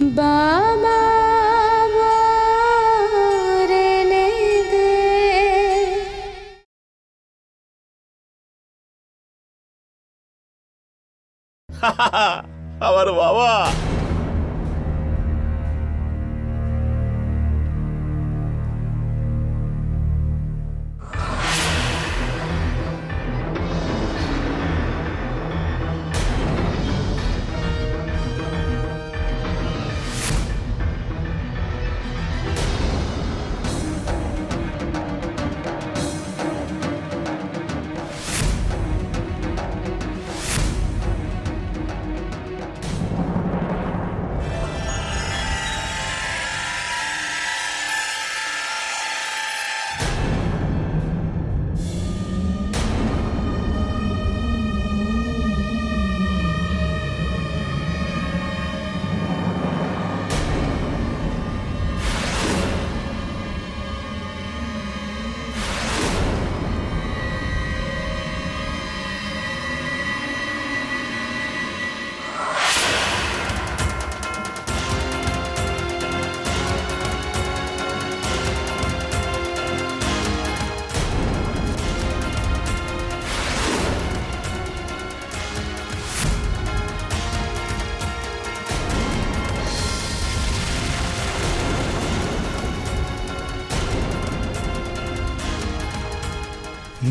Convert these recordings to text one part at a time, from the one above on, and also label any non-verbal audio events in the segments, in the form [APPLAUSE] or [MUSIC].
বাবা [LAUGHS] আমার বাবা।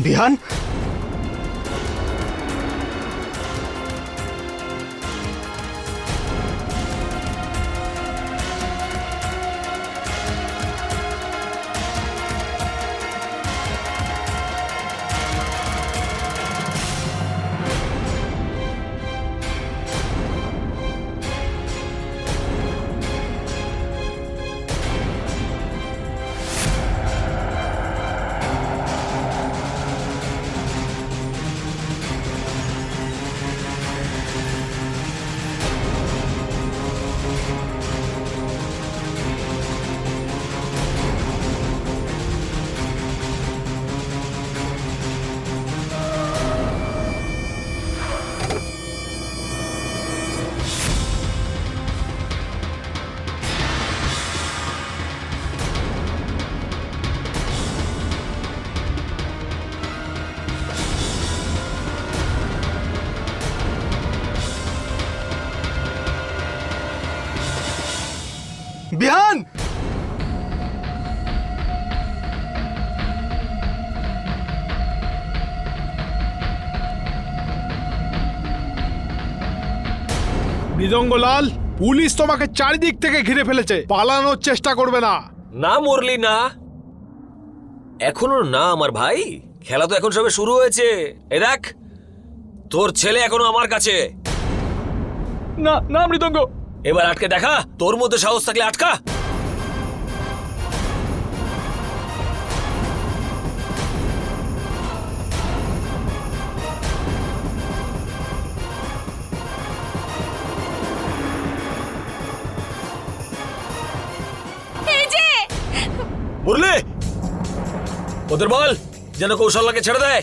বিহান বিহান! মৃদঙ্গলাল পুলিশ তোমাকে চারিদিক থেকে ঘিরে ফেলেছে। পালানোর চেষ্টা করবে না। না মরলি না। এখনও না আমার ভাই। খেলা তো এখন সবে শুরু হয়েছে। এ দেখ তোর ছেলে এখনও আমার কাছে। না না মৃদঙ্গ। এবার আটকে দেখা তোর মধ্যে সাহস থাকলে আটকা। মুরলি! ওদের বল যেন কৌশল্যাকে ছেড়ে দেয়।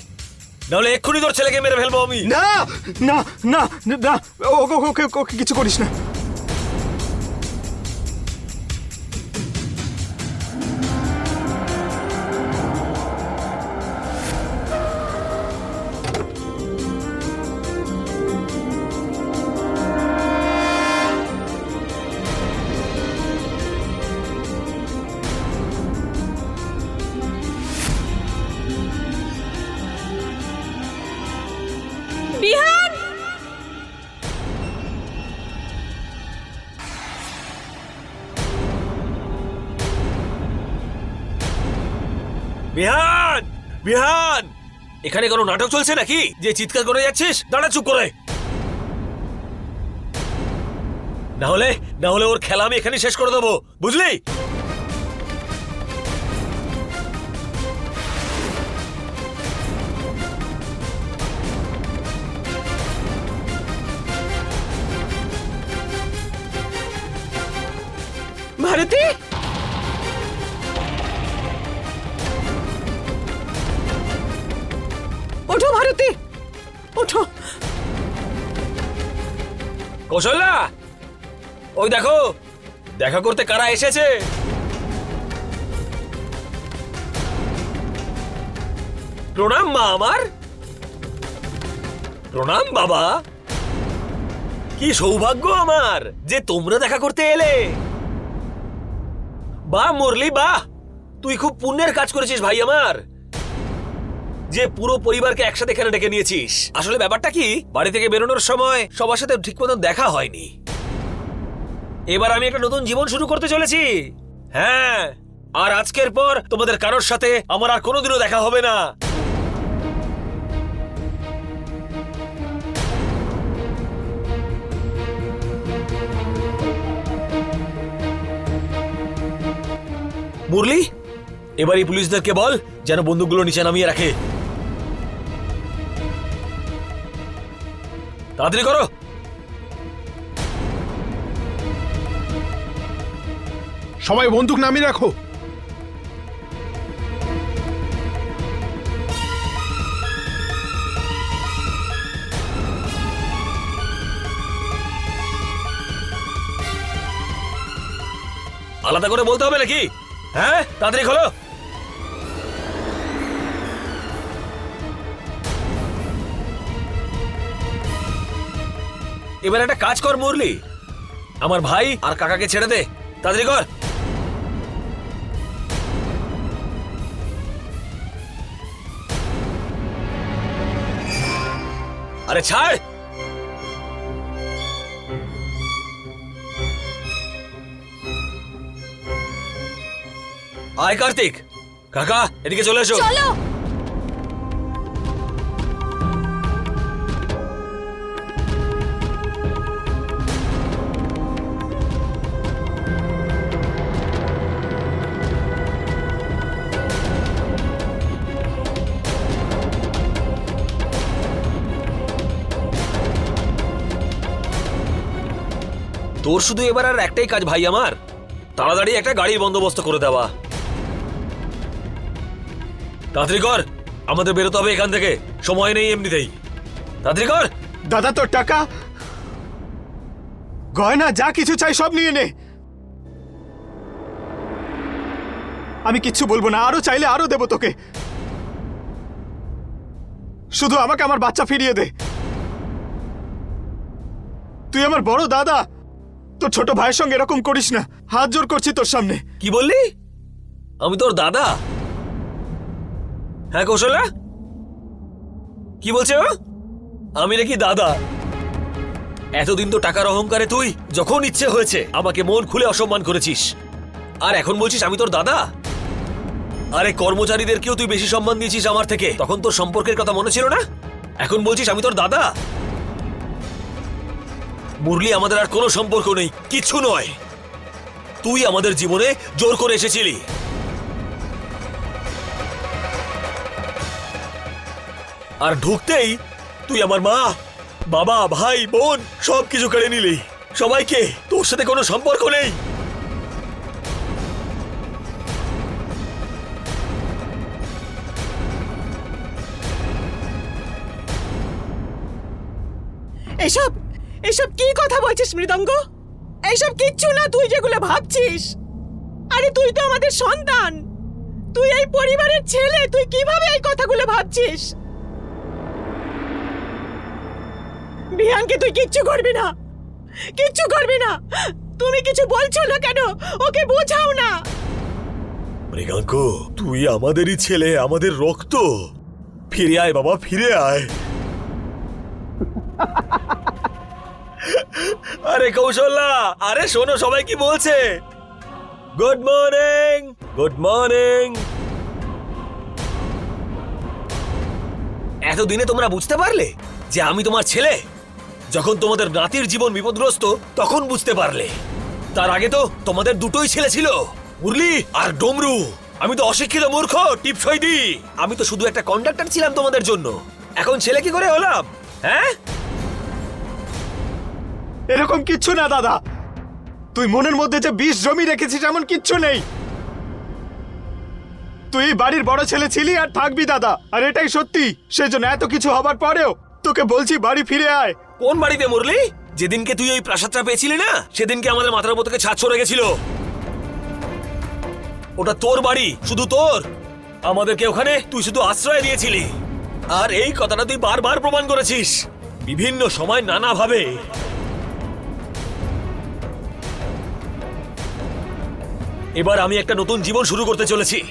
নাহলে এক্ষুনি তোর ছেলেকে মেরে ফেলব আমি। না না না না ওকে কিছু করিস না। এখানে কোনো নাটক চলছে নাকি? যে চিৎকার করে যাচ্ছিস, দাঁড়া চুপ করে। না হলে না হলে ওর খেলা আমি এখানে শেষ করে দেবো। বুঝলি? ভারতী কৌশল্যা ওই দেখো, দেখা করতে কারা এসেছে? প্রণাম, মা আমার। প্রণাম, বাবা। কি সৌভাগ্য আমার যে তোমরা দেখা করতে এলে। বাহ, মুরলি বা তুই খুব পুণ্যের কাজ করেছিস ভাই আমার। যে পুরো পরিবারকে একসাথে এখানে ডেকে নিয়েছিস। আসলে ব্যাপারটা কি? বাড়ি থেকে বেরোনোর সময় সবার সাথে ঠিক মতন দেখা হয়নি। এবার আমি একটা নতুন জীবন শুরু করতে চলেছি। হ্যাঁ আর আজকের পর তোমাদের কারোর সাথে আমার আর কোনোদিনও দেখা হবে না। মুরলি এবার এই পুলিশদেরকে বল যেন বন্দুকগুলো নিচে নামিয়ে রাখে। তাড়াতাড়ি করো। সবাই বন্দুক নামিয়ে রাখো। আলাদা করে বলতে হবে নাকি? হ্যাঁ? তাড়াতাড়ি খোলো। এবার একটা কাজ কর, মুরলি। আমার ভাই আর কাকাকে ছেড়ে দে। তাড়াতাড়ি কর। আরে ছাড়! আয় কার্তিক। কাকা, এদিকে চলে এসো। চলো। তোর শুধু এবার আর একটাই কাজ ভাই আমার। তাড়াতাড়ি একটা গাড়ির বন্দোবস্ত করে দেওয়া। তাড়াতাড়ি কর, আমাদের বেরোতে হবে এখান থেকে। সময় নেই এমনিতেই। তাড়াতাড়ি কর। দাদা, তোর টাকা? গয়না, যা কিছু চাই সব নিয়ে নে। আমি কিচ্ছু বলব না, আরও চাইলে আরও দেবো তোকে। শুধু আমাকে আমার বাচ্চা ফিরিয়ে দে। তুই আমার বড় দাদা। তোর ছোট ভাইয়ের সঙ্গে এরকম করিস না। হাত জোর করছি তোর সামনে। কি বললি? আমি তোর দাদা? হ্যাঁ কৌশল্যা কি বলছে ও? আমি নাকি দাদা। এতদিন তো টাকার অহংকারে তুই যখন ইচ্ছে হয়েছে আমাকে মন খুলে অসম্মান করেছিস। আর এখন বলছিস আমি তোর দাদা? আরে, কর্মচারীদেরকেও তুই বেশি সম্মান দিয়েছিস আমার থেকে। তখন তোর সম্পর্কের কথা মনে ছিল না? এখন বলছিস আমি তোর দাদা? মুরলি, আমাদের আর কোনো সম্পর্ক নেই। কিছু নয়। তুই আমাদের জীবনে জোর করে এসেছিলি। আর ঢুকতেই তুই আমার মা, বাবা, ভাই, বোন, সব কিছু কেড়ে নিলি। সবাইকে তোর সাথে কোনো সম্পর্ক নেই। এসব এসব কি কথা বলছিস মৃদঙ্গ? এইসব কিচ্ছু না তুই যেগুলো ভাবছিস। আরে তুই তো আমাদের সন্তান। তুই এই পরিবারের ছেলে, তুই কীভাবে এই কথাগুলো ভাবছিস? বিহানকে তুই কিচ্ছু করবি না। কিচ্ছু করবি না। তুমি কিছু বলছো না কেন? ওকে বোঝাও না। মৃগাঙ্ক তুই আমাদেরই ছেলে, আমাদের রক্ত। ফিরে আয় বাবা, ফিরে আয়। আরে কৌশল্যা, আরে শোনো, সবাই কি বলছে? গুড মর্নিং গুড মর্নিং এতদিনে তোমরা বুঝতে পারলে যে আমি তোমার ছেলে? যখন তোমাদের নাতির জীবন বিপদগ্রস্ত, তখন বুঝতে পারলে। তার আগে তো তোমাদের দুটোই ছেলে ছিল, মুরলি আর ডমরু। আমি তো অশিক্ষিত মূর্খ, টিপসই দি আমি তো শুধু একটা কন্ডাক্টর ছিলাম তোমাদের জন্য। এখন ছেলে কি করে হলাম? হ্যাঁ? এরকম কিচ্ছু না, দাদা। তুই মনের মধ্যে যে বিষ জমি রেখেছিস এমন কিচ্ছু নেই। তুই বাড়ির বড় ছেলে ছিলি আর থাকবি, দাদা। আর এটাই সত্যি। সেজন্য এত কিছু হবার পরেও তোকে বলছি বাড়ি ফিরে আয়। কোন বাড়িতে মুরলি? যেদিনকে তুই ওই প্রাসাদটা পেয়েছিলি না, সেদিনকে আমাদের মাথার উপর থেকে ছাদ সরে গেছিল। ওটা তোর বাড়ি, শুধু তোর। আমাদেরকে ওখানে তুই শুধু আশ্রয় দিয়েছিলি। আর এই কথাটা তুই বারবার প্রমাণ করেছিস। বিভিন্ন সময় নানা এবার আমি একটা নতুন জীবন শুরু করতে চলেছি।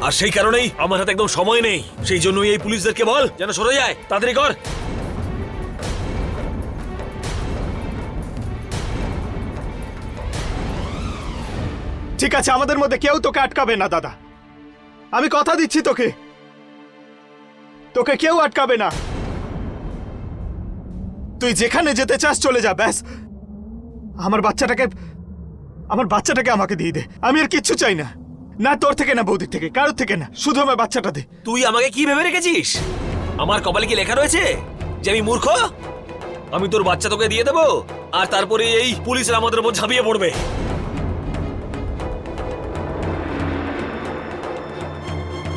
আর সেই কারণেই আমার হাতে একদম সময় নেই। সেই জন্যই এই পুলিশদেরকে বল, যেন সরে যায়। তাড়াতাড়ি কর। ঠিক আছে, আমাদের মধ্যে কেউ তোকে আটকাবে না, দাদা। আমি কথা দিচ্ছি তোকে। তোকে কেউ আটকাবে না। তুই যেখানে যেতে চাস চলে যা, ব্যাস। আমার বাচ্চাটাকে আমার বাচ্চাটাকে আমাকে দিয়ে দে। আমি আর কিচ্ছু চাই না। না তোর থেকে, না বৌদির থেকে, কারোর থেকে না। শুধু আমার বাচ্চাটা দে। তুই আমাকে কি ভেবে রেখেছিস? আমার কপালে কি লেখা রয়েছে? যে আমি মূর্খ? আমি তোর বাচ্চা তোকে দিয়ে দেবো, আর তারপরে এই পুলিশরা আমাদের উপর ঝাঁপিয়ে পড়বে।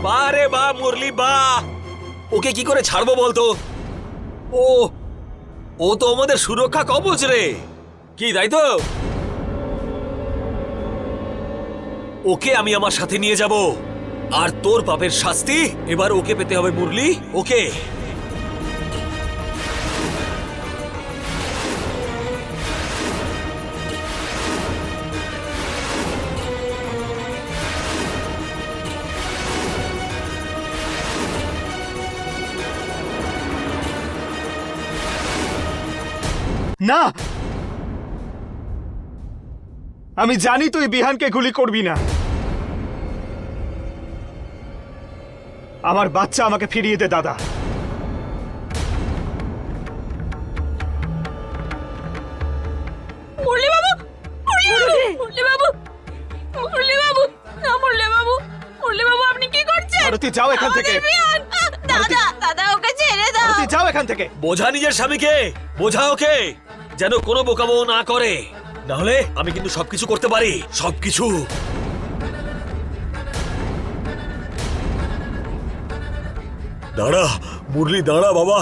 বারে বা, মুরলি বা। ওকে কি করে ছাড়বো বলতো? ও ও তো আমাদের সুরক্ষা কবচ রে। কি, তাই তো? ওকে আমি আমার সাথে নিয়ে যাব। আর তোর পাপের শাস্তি? এবার ওকে পেতে হবে মুরলি। ওকে। না! আমি জানি তুই বিহানকে গুলি করবি না। আমার বাচ্চা আমাকে ফিরিয়ে দে দাদা। মুরলি বাবু মুরলি! বাবু মুরলি বাবু মুরলি বাবু না মুরলি বাবু মুরলি বাবু আপনি কি করছেন? আরতি যাও এখান থেকে। দাদা দাদা ওকে ছেড়ে দাও। আরতি যাও এখান থেকে। বোঝা নিজের স্বামীকে বোঝা ওকে যেন কোনো বোকামো না করে। না হলে আমি কিন্তু সবকিছু করতে পারি সবকিছু। দাঁড়া মুরলি দাঁড়া বাবা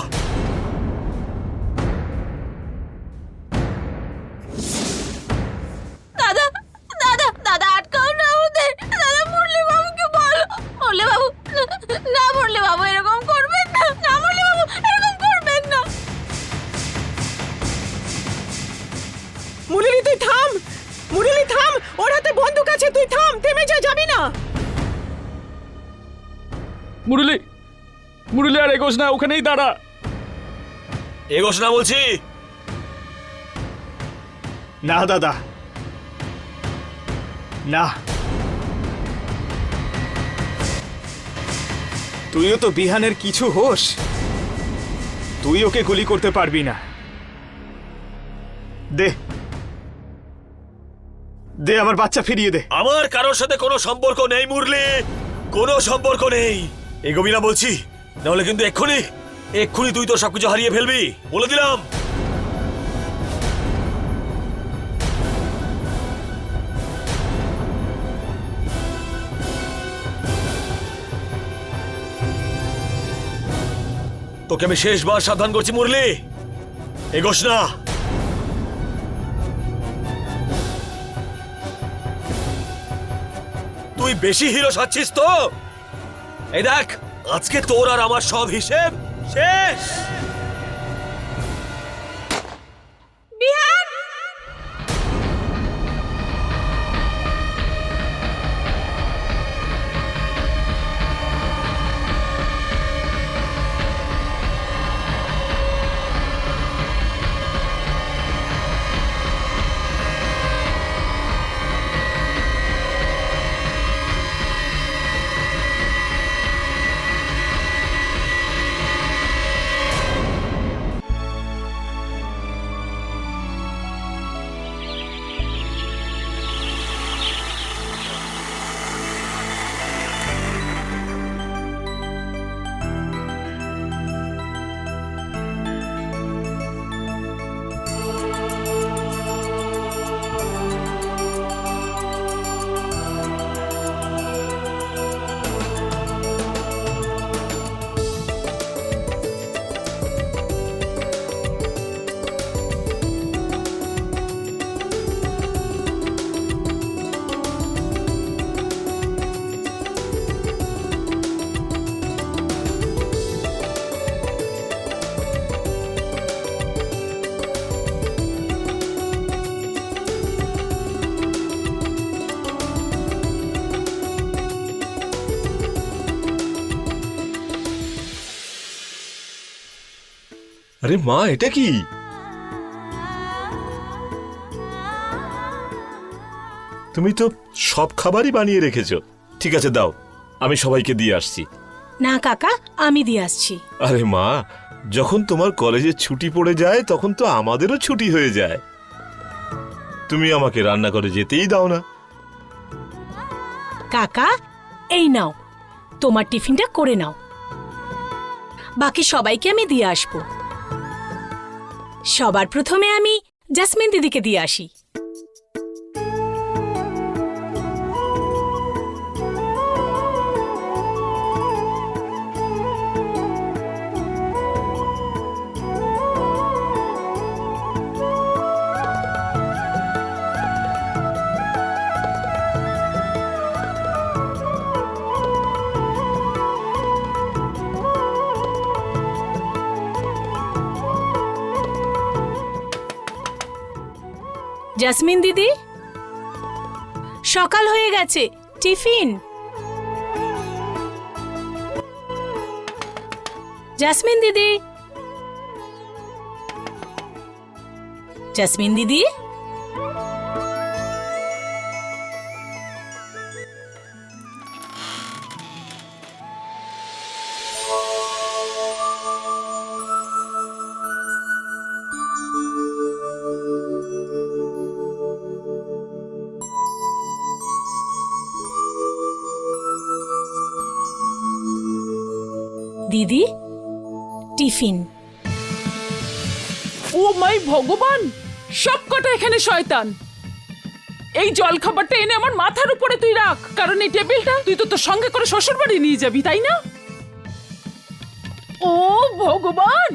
এগোস না ওখানেই দাঁড়া। এগোস না বলছি। না দাদা। না। তুইও তো বিহানের কিছু হোস। তুই ওকে গুলি করতে পারবি না। দে। দে আমার বাচ্চা ফিরিয়ে দে। আমার কারোর সাথে কোনো সম্পর্ক নেই মুরলি। কোনো সম্পর্ক নেই। এগোবি না বলছি। নাহলে কিন্তু এক্ষুনি এক্ষুনি তুই তো সবকিছু হারিয়ে ফেলবি। বলে দিলাম। তোকে আমি শেষবার সাবধান করছি, মুরলি। এগোস না। তুই বেশি হিরো সাচ্ছিস তো? এই দেখ আজকে তোর আর আমার সব হিসেব শেষ। আরে মা এটা কি? তুমি তো সব খাবারই বানিয়ে রেখেছো। ঠিক আছে দাও। আমি সবাইকে দিয়ে আসছি। না কাকা আমি দিয়ে আসছি। আরে মা যখন তোমার কলেজে ছুটি পড়ে যায় তখন তো আমাদেরও ছুটি হয়ে যায়। তুমি আমাকে রান্না করে যেতেই দাও না। কাকা এই নাও। তোমার টিফিনটা করে নাও। বাকি সবাইকে আমি দিয়ে আসব। সবার প্রথমে আমি জাসমিন দিদিকে দিয়ে আসি। জাসমিন দিদি? সকাল হয়ে গেছে টিফিন। জাসমিন দিদি? জাসমিন দিদি? দিদি টিফিন। ও মাই ভগবান সব কটা এখানে শয়তান। এই জল খাবারটা এনে আমার মাথার উপরে তুই রাখ, কারণ এই টেবিলটা তুই তো তোর সঙ্গে করে শ্বশুর বাড়ি নিয়ে যাবি, তাই না? ও ভগবান!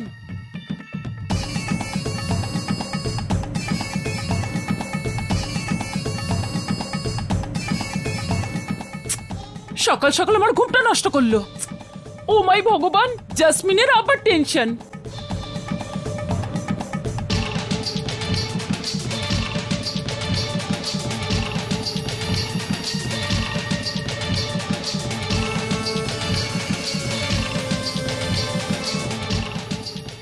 সকাল সকাল আমার ঘুমটা নষ্ট করল। ও মাই ভগবান, জাসমিনের আবার টেনশন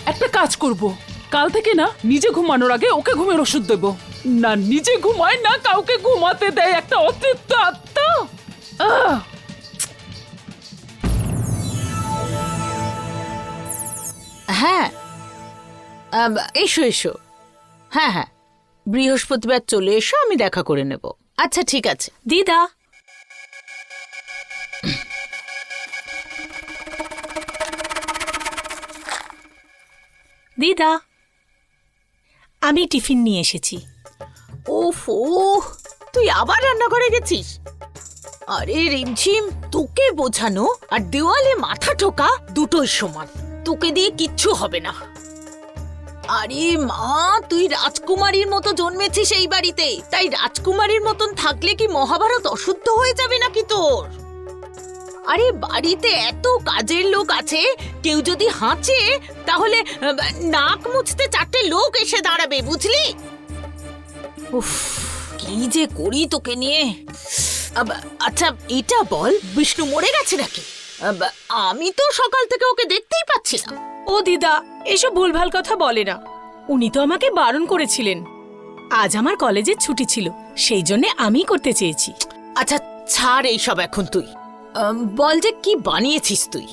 একটা কাজ করব। কাল থেকে না, নিজে ঘুমানোর আগে ওকে ঘুমের ওষুধ দেব। না, নিজে ঘুমায়, না কাউকে ঘুমাতে দেয় একটা অতৃপ্ত আত্মা। আহ! হ্যাঁ। এসো এসো। হ্যাঁ হ্যাঁ। বৃহস্পতিবার চলে এসো আমি দেখা করে নেব। আচ্ছা ঠিক আছে। দিদা। দিদা। আমি টিফিন নিয়ে এসেছি। ওফ তুই আবার রান্নাঘরে গেছিস? আরে রিমঝিম তোকে বোঝানো আর দেওয়ালে মাথা ঠোকা দুটোই সমান। তোকে দিয়ে কিচ্ছু হবে না। আরে মা, তুই রাজকুমারীর মতো জন্মেছিস এই বাড়িতে। তাই রাজকুমারীর মতন থাকলে কি মহাভারত অশুদ্ধ হয়ে যাবে নাকি তোর? আরে বাড়িতে এত কাজের লোক আছে, কেউ যদি হাঁচে, তাহলে নাক মুছতে চারটে লোক এসে দাঁড়াবে, বুঝলি? উফ, কি যে করি তোকে নিয়ে। আচ্ছা এটা বল, বিষ্ণু মরে গেছে নাকি? আমি তো সকাল থেকে ওকে দেখতেই পাচ্ছি না ও দিদা এসব ভুলভাল কথা বলে না। উনি তো আমাকে বারণ করেছিলেন। আজ আমার কলেজের ছুটি ছিল সেই জন্য আমি করতে চেয়েছি। আচ্ছা ছাড় এইসব এখন তুই। বল যে কি বানিয়েছিস তুই।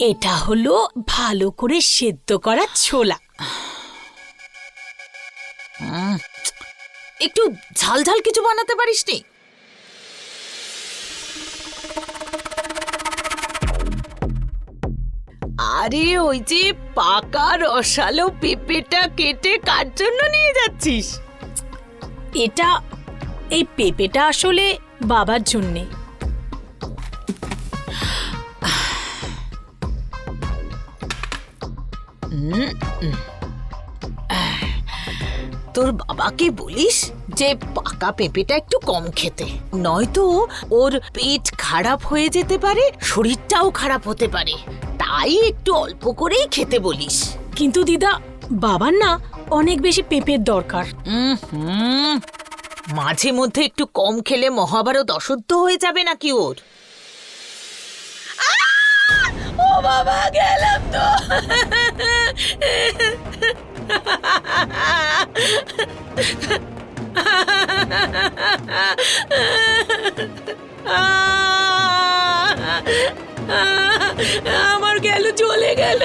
এটা হলো ভালো করে সেদ্ধ করা ছোলা। একটু ঝাল ঝাল কিছু বানাতে পারিস নি আরে ওই যে পাকা রসালো পেঁপেটা কেটে কার জন্য নিয়ে যাচ্ছিস? এটা এই পেঁপেটা আসলে বাবার জন্যে। তোর বাবাকে বলিস যে পাকা পেঁপেটা একটু কম খেতে। নয়তো ওর পেট খারাপ হয়ে যেতে পারে শরীরটাও খারাপ হতে পারে। তাই একটু অল্প করেই খেতে বলিস। কিন্তু দিদা বাবার না অনেক বেশি পেঁপের দরকার। হুম। মাঝে মধ্যে একটু কম খেলে মহাভারত অশুদ্ধ হয়ে যাবে নাকি ওর? ও বাবা গেলাম তো। আমার গেল চলে গেল।